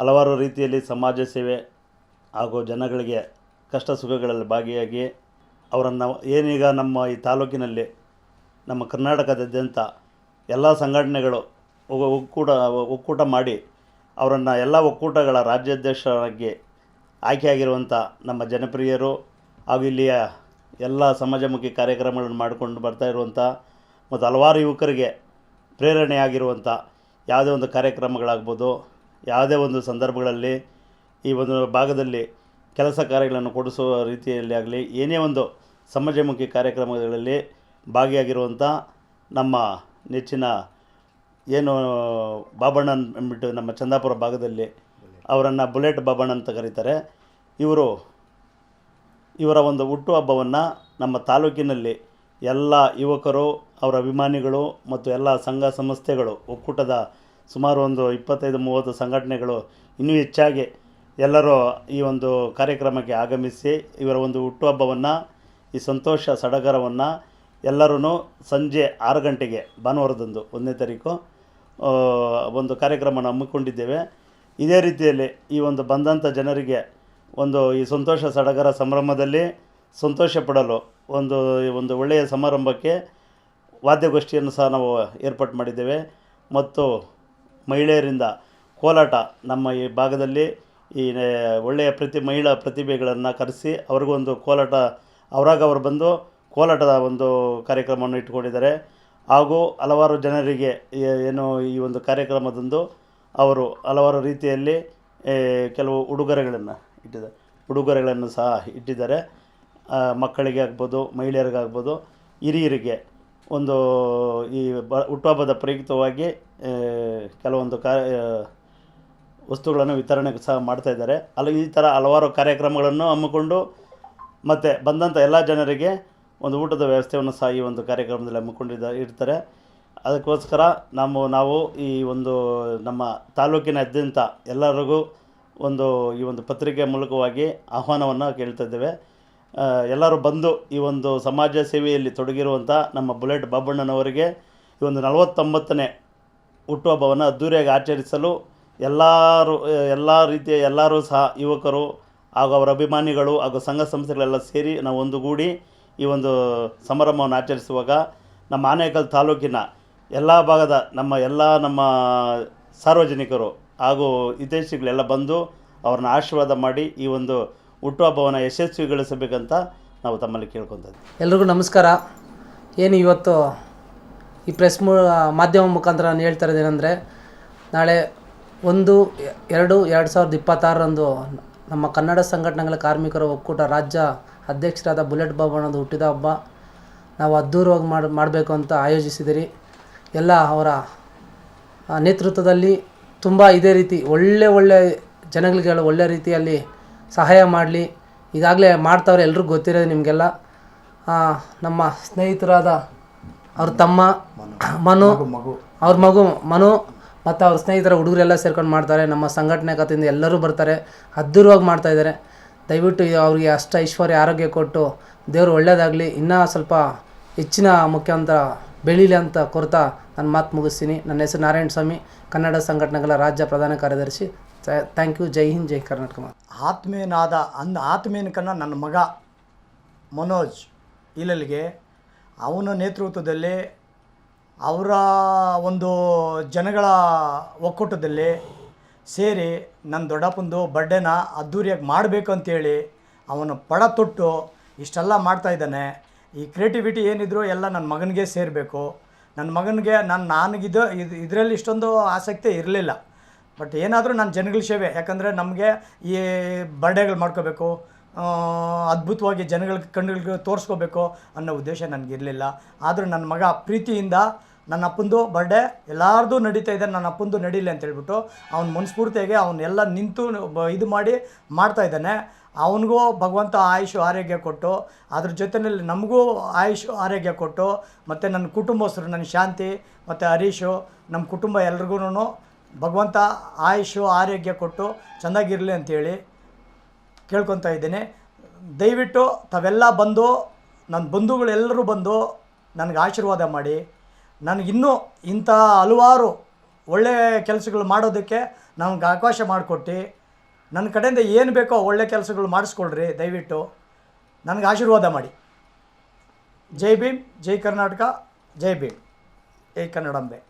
ಹಲವಾರು ರೀತಿಯಲ್ಲಿ ಸಮಾಜ ಸೇವೆ ಹಾಗೂ ಜನಗಳಿಗೆ ಕಷ್ಟ ಸುಖಗಳಲ್ಲಿ ಭಾಗಿಯಾಗಿ ಅವರನ್ನು ಏನೀಗ ನಮ್ಮ ಈ ತಾಲೂಕಿನಲ್ಲಿ, ನಮ್ಮ ಕರ್ನಾಟಕದಾದ್ಯಂತ ಎಲ್ಲ ಸಂಘಟನೆಗಳು ಒಕ್ಕೂಟ ಒಕ್ಕೂಟ ಮಾಡಿ ಅವರನ್ನು ಎಲ್ಲ ಒಕ್ಕೂಟಗಳ ರಾಜ್ಯಾಧ್ಯಕ್ಷರಾಗಿ ಆಯ್ಕೆಯಾಗಿರುವಂಥ ನಮ್ಮ ಜನಪ್ರಿಯರು ಹಾಗೂ ಇಲ್ಲಿಯ ಎಲ್ಲ ಸಮಾಜಮುಖಿ ಕಾರ್ಯಕ್ರಮಗಳನ್ನು ಮಾಡಿಕೊಂಡು ಬರ್ತಾ ಇರುವಂಥ ಮತ್ತು ಹಲವಾರು ಯುವಕರಿಗೆ ಪ್ರೇರಣೆಯಾಗಿರುವಂಥ ಯಾವುದೇ ಒಂದು ಕಾರ್ಯಕ್ರಮಗಳಾಗ್ಬೋದು ಯಾವುದೇ ಒಂದು ಸಂದರ್ಭಗಳಲ್ಲಿ ಈ ಒಂದು ಭಾಗದಲ್ಲಿ ಕೆಲಸ ಕಾರ್ಯಗಳನ್ನು ಕೊಡಿಸುವ ರೀತಿಯಲ್ಲಿ ಆಗಲಿ, ಏನೇ ಒಂದು ಸಮಾಜಮುಖಿ ಕಾರ್ಯಕ್ರಮಗಳಲ್ಲಿ ಭಾಗಿಯಾಗಿರುವಂಥ ನಮ್ಮ ನೆಚ್ಚಿನ ಏನು ಬಾಬಣ್ಣ ಅಂದ್ಬಿಟ್ಟು ನಮ್ಮ ಚಂದಾಪುರ ಭಾಗದಲ್ಲಿ ಅವರನ್ನು ಬುಲೆಟ್ ಬಾಬಣ್ಣ ಅಂತ ಕರೀತಾರೆ. ಇವರು, ಇವರ ಒಂದು ಹುಟ್ಟುಹಬ್ಬವನ್ನು ನಮ್ಮ ತಾಲೂಕಿನಲ್ಲಿ ಎಲ್ಲ ಯುವಕರು, ಅವರ ಅಭಿಮಾನಿಗಳು ಮತ್ತು ಎಲ್ಲ ಸಂಘ ಸಂಸ್ಥೆಗಳು ಒಕ್ಕೂಟದ ಸುಮಾರು ಒಂದು ಇಪ್ಪತ್ತೈದು, ಮೂವತ್ತು ಸಂಘಟನೆಗಳು ಇನ್ನೂ ಹೆಚ್ಚಾಗಿ ಎಲ್ಲರೂ ಈ ಒಂದು ಕಾರ್ಯಕ್ರಮಕ್ಕೆ ಆಗಮಿಸಿ ಇವರ ಒಂದು ಹುಟ್ಟುಹಬ್ಬವನ್ನು ಈ ಸಂತೋಷ ಸಡಗರವನ್ನು ಎಲ್ಲರೂ ಸಂಜೆ ಆರು ಗಂಟೆಗೆ ಭಾನುವಾರದಂದು ಒಂದನೇ ತಾರೀಕು ಒಂದು ಕಾರ್ಯಕ್ರಮನ ಹಮ್ಮಿಕೊಂಡಿದ್ದೇವೆ. ಇದೇ ರೀತಿಯಲ್ಲಿ ಈ ಒಂದು ಬಂದಂಥ ಜನರಿಗೆ ಒಂದು ಈ ಸಂತೋಷ ಸಡಗರ ಸಂಭ್ರಮದಲ್ಲಿ ಸಂತೋಷ ಪಡಲು ಒಂದು ಒಂದು ಒಳ್ಳೆಯ ಸಮಾರಂಭಕ್ಕೆ ವಾದ್ಯಗೋಷ್ಠಿಯನ್ನು ಸಹ ನಾವು ಏರ್ಪಾಟ್ ಮಾಡಿದ್ದೇವೆ. ಮತ್ತು ಮಹಿಳೆಯರಿಂದ ಕೋಲಾಟ ನಮ್ಮ ಈ ಭಾಗದಲ್ಲಿ ಈ ಒಳ್ಳೆಯ ಪ್ರತಿ, ಮಹಿಳಾ ಪ್ರತಿಭೆಗಳನ್ನು ಕರೆಸಿ ಅವ್ರಿಗೊಂದು ಕೋಲಾಟ, ಅವರಾಗ ಅವರು ಬಂದು ಕೋಲಾಟದ ಒಂದು ಕಾರ್ಯಕ್ರಮವನ್ನು ಇಟ್ಕೊಂಡಿದ್ದಾರೆ ಹಾಗೂ ಹಲವಾರು ಜನರಿಗೆ ಏನು ಈ ಒಂದು ಕಾರ್ಯಕ್ರಮದಂದು ಅವರು ಹಲವಾರು ರೀತಿಯಲ್ಲಿ ಕೆಲವು ಉಡುಗೊರೆಗಳನ್ನು ಇಟ್ಟಿದ್ದಾರೆ. ಉಡುಗೊರೆಗಳನ್ನು ಸಹ ಇಟ್ಟಿದ್ದಾರೆ. ಮಕ್ಕಳಿಗೆ ಆಗ್ಬೋದು ಮಹಿಳೆಯರಿಗಾಗ್ಬೋದು, ಹಿರಿಯರಿಗೆ ಒಂದು ಈ ಬ ಹುಟ್ಟುಹಬ್ಬದ ಪ್ರಯುಕ್ತವಾಗಿ ಕೆಲವೊಂದು ಕಾ ವಸ್ತುಗಳನ್ನು ವಿತರಣೆ ಸಹ ಮಾಡ್ತಾ ಇದ್ದಾರೆ. ಅಲ್ಲಿ ಈ ಥರ ಹಲವಾರು ಕಾರ್ಯಕ್ರಮಗಳನ್ನು ಹಮ್ಮಿಕೊಂಡು, ಮತ್ತು ಬಂದಂಥ ಎಲ್ಲ ಜನರಿಗೆ ಒಂದು ಊಟದ ವ್ಯವಸ್ಥೆಯನ್ನು ಸಹ ಈ ಒಂದು ಕಾರ್ಯಕ್ರಮದಲ್ಲಿ ಹಮ್ಮಿಕೊಂಡಿದ್ದ ಇರ್ತಾರೆ ಅದಕ್ಕೋಸ್ಕರ ನಮ್ಮ, ನಾವು ಈ ಒಂದು ನಮ್ಮ ತಾಲೂಕಿನಾದ್ಯಂತ ಎಲ್ಲರಿಗೂ ಒಂದು ಈ ಒಂದು ಪತ್ರಿಕೆ ಮೂಲಕವಾಗಿ ಆಹ್ವಾನವನ್ನು ಕೇಳ್ತಾ ಇದ್ದೇವೆ. ಎಲ್ಲರೂ ಬಂದು ಈ ಒಂದು ಸಮಾಜ ಸೇವೆಯಲ್ಲಿ ತೊಡಗಿರುವಂಥ ನಮ್ಮ ಬುಲೆಟ್ ಬಾಬಣ್ಣನವರಿಗೆ ಈ ಒಂದು ನಲವತ್ತೊಂಬತ್ತನೇ ಹುಟ್ಟುಹಬ್ಬವನ್ನು ಅದ್ಧೂರಿಯಾಗಿ ಆಚರಿಸಲು ಎಲ್ಲರೂ ಎಲ್ಲ ರೀತಿಯ ಎಲ್ಲರೂ ಸಹ ಯುವಕರು ಹಾಗೂ ಅವರ ಅಭಿಮಾನಿಗಳು ಹಾಗೂ ಸಂಘ ಸಂಸ್ಥೆಗಳೆಲ್ಲ ಸೇರಿ ನಾವು ಒಂದುಗೂಡಿ ಈ ಒಂದು ಸಮಾರಂಭವನ್ನು ಆಚರಿಸುವಾಗ ನಮ್ಮ ಆನೇಕಲ್ ತಾಲೂಕಿನ ಎಲ್ಲ ಭಾಗದ ನಮ್ಮ ಎಲ್ಲ ನಮ್ಮ ಸಾರ್ವಜನಿಕರು ಹಾಗೂ ಹಿತೈಷಿಗಳೆಲ್ಲ ಬಂದು ಅವ್ರನ್ನ ಆಶೀರ್ವಾದ ಮಾಡಿ ಈ ಒಂದು ಹುಟ್ಟುಹಬ್ಬವನ್ನು ಯಶಸ್ವಿಗೊಳಿಸಬೇಕಂತ ನಾವು ತಮ್ಮಲ್ಲಿ ಕೇಳ್ಕೊತೀವಿ ಎಲ್ರಿಗೂ ನಮಸ್ಕಾರ. ಏನು ಇವತ್ತು ಈ ಪ್ರೆಸ್ ಮೂ, ಮಾಧ್ಯಮ ಮುಖಾಂತರ ನಾನು ಹೇಳ್ತಾ ಇರೋದೇನೆಂದರೆ ನಾಳೆ ಒಂದು, ಎರಡು ಎರಡು ಸಾವಿರದ ಇಪ್ಪತ್ತಾರರಂದು ನಮ್ಮ ಕನ್ನಡ ಸಂಘಟನೆಗಳ ಕಾರ್ಮಿಕರ ಒಕ್ಕೂಟ ರಾಜ್ಯ ಅಧ್ಯಕ್ಷರಾದ ಬುಲೆಟ್ ಬಾಬಣ್ಣದು ಹುಟ್ಟಿದ ಹಬ್ಬ. ನಾವು ಅದ್ಧೂರವಾಗಿ ಮಾಡಿ, ಮಾಡಬೇಕು ಅಂತ ಆಯೋಜಿಸಿದಿರಿ. ಎಲ್ಲ ಅವರ ನೇತೃತ್ವದಲ್ಲಿ ತುಂಬ ಇದೇ ರೀತಿ ಒಳ್ಳೆ ಒಳ್ಳೆ ಜನಗಳಿಗೆ ಒಳ್ಳೆ ರೀತಿಯಲ್ಲಿ ಸಹಾಯ ಮಾಡಲಿ. ಈಗಾಗಲೇ ಮಾಡ್ತಾವ್ರೆ ಎಲ್ರಿಗೂ ಗೊತ್ತಿರೋದು ನಿಮಗೆಲ್ಲ. ನಮ್ಮ ಸ್ನೇಹಿತರಾದ ಅವ್ರ ತಮ್ಮ ಮನು ಅವ್ರ ಮಗು ಮನು ಮತ್ತು ಅವ್ರ ಸ್ನೇಹಿತರ ಹುಡುಗರೆಲ್ಲ ಸೇರ್ಕೊಂಡು ಮಾಡ್ತಾರೆ. ನಮ್ಮ ಸಂಘಟನೆ ಕಥೆಯಿಂದ ಎಲ್ಲರೂ ಬರ್ತಾರೆ. ಅದ್ಧೂರವಾಗಿ ಮಾಡ್ತಾ ಇದ್ದಾರೆ. ದಯವಿಟ್ಟು ಅವರಿಗೆ ಅವ್ರಿಗೆ ಅಷ್ಟ ಐಶ್ವರ್ಯ ಆರೋಗ್ಯ ಕೊಟ್ಟು ದೇವರು ಒಳ್ಳೆಯದಾಗಲಿ ಇನ್ನೂ ಸ್ವಲ್ಪ ಹೆಚ್ಚಿನ ಮುಖ್ಯಾಂತರ ಬೆಳೀಲಿ ಅಂತ ಕೋರ್ತಾ ನನ್ನ ಮಾತು ಮುಗಿಸ್ತೀನಿ. ನನ್ನ ಹೆಸರು ನಾರಾಯಣ ಸ್ವಾಮಿ ಕನ್ನಡ ಸಂಘಟನೆಗಳ ರಾಜ್ಯ ಪ್ರಧಾನ ಕಾರ್ಯದರ್ಶಿ ಥ್ಯಾಂಕ್ ಯು ಜೈ ಹಿಂದ್, ಜೈ ಕರ್ನಾಟಕ. ಆತ್ಮೀಯನಾದ ಅಂದ ಆತ್ಮೀಯನಕನ್ನ ನನ್ನ ಮಗ ಮನೋಜ್ ಇಲ್ಲಲ್ಲಿಗೆ ಅವನ ನೇತೃತ್ವದಲ್ಲಿ ಅವರ ಒಂದು ಜನಗಳ ಒಕ್ಕೂಟದಲ್ಲಿ ಸೇರಿ ನನ್ನ ದೊಡ್ಡಪ್ಪಂದು ಬರ್ಡೇನ ಅದ್ಧೂರಿಯಾಗಿ ಮಾಡಬೇಕು ಅಂತೇಳಿ ಅವನು ಪಡ ತೊಟ್ಟು ಇಷ್ಟೆಲ್ಲ ಮಾಡ್ತಾಯಿದ್ದಾನೆ ಈ ಕ್ರಿಯೇಟಿವಿಟಿ ಏನಿದ್ರು ಎಲ್ಲ ನನ್ನ ಮಗನಿಗೆ ಸೇರಬೇಕು. ನನ್ನ ಮಗನಿಗೆ ನಾನು ನನಗಿದು ಇದು ಇದರಲ್ಲಿ ಇಷ್ಟೊಂದು ಆಸಕ್ತಿ ಇರಲಿಲ್ಲ. ಬಟ್ ಏನಾದರೂ ನಾನು ಜನಗಳ ಸೇವೆ, ಯಾಕಂದರೆ ನಮಗೆ ಈ ಬರ್ಡೇಗಳು ಮಾಡ್ಕೋಬೇಕು ಅದ್ಭುತವಾಗಿ ಜನಗಳ ಕಣ್ಣುಗಳಿಗೆ ತೋರಿಸ್ಕೋಬೇಕು ಅನ್ನೋ ಉದ್ದೇಶ ನನಗಿರಲಿಲ್ಲ. ಆದರೂ ನನ್ನ ಮಗ ಪ್ರೀತಿಯಿಂದ ನನ್ನ ಅಪ್ಪಂದು ಬರ್ಡೇ ಎಲ್ಲಾರ್ದು ನಡೀತಾ ಇದೆ ನನ್ನ ಅಪ್ಪಂದು ನಡೀಲಿ ಅಂತ ಹೇಳ್ಬಿಟ್ಟು ಅವ್ನ ಮನಸ್ಫೂರ್ತಿಯಾಗಿ ಅವನ್ನೆಲ್ಲ ನಿಂತು ಇದು ಮಾಡಿ ಮಾಡ್ತಾ ಇದ್ದಾನೆ. ಅವನಿಗೂ ಭಗವಂತ ಆಯುಷು, ಆರೋಗ್ಯ ಕೊಟ್ಟು, ಅದ್ರ ಜೊತೆಯಲ್ಲಿ ನಮಗೂ ಆಯುಷು, ಆರೋಗ್ಯ ಕೊಟ್ಟು, ಮತ್ತು ನನ್ನ ಕುಟುಂಬಸ್ಥರು ನನ್ನ ಶಾಂತಿ, ಮತ್ತು ಹರೀಶು ನಮ್ಮ ಕುಟುಂಬ ಎಲ್ರಿಗೂ ಭಗವಂತ ಆಯುಷು, ಆರೋಗ್ಯ ಕೊಟ್ಟು ಚೆನ್ನಾಗಿರಲಿ ಅಂತೇಳಿ ಕೇಳ್ಕೊತಾ ಇದ್ದೀನಿ. ದಯವಿಟ್ಟು ತಾವೆಲ್ಲ ಬಂದು, ನನ್ನ ಬಂಧುಗಳೆಲ್ಲರೂ ಬಂದು ನನಗೆ ಆಶೀರ್ವಾದ ಮಾಡಿ. ನನಗಿನ್ನೂ ಇಂಥ ಹಲವಾರು ಒಳ್ಳೆಯ ಕೆಲಸಗಳು ಮಾಡೋದಕ್ಕೆ ನಮ್ಗೆ ಅವಕಾಶ ಮಾಡಿಕೊಟ್ಟು. ನನ್ನ ಕಡೆಯಿಂದ ಏನು ಬೇಕೋ ಒಳ್ಳೆ ಕೆಲಸಗಳು ಮಾಡಿಸ್ಕೊಳ್ರಿ ದಯವಿಟ್ಟು. ನನಗೆ ಆಶೀರ್ವಾದ ಮಾಡಿ. ಜೈ ಭೀಮ್, ಜೈ ಕರ್ನಾಟಕ, ಜೈ ಭೀಮ್. ಜೈ ಕನ್ನಡಾಂಬೆ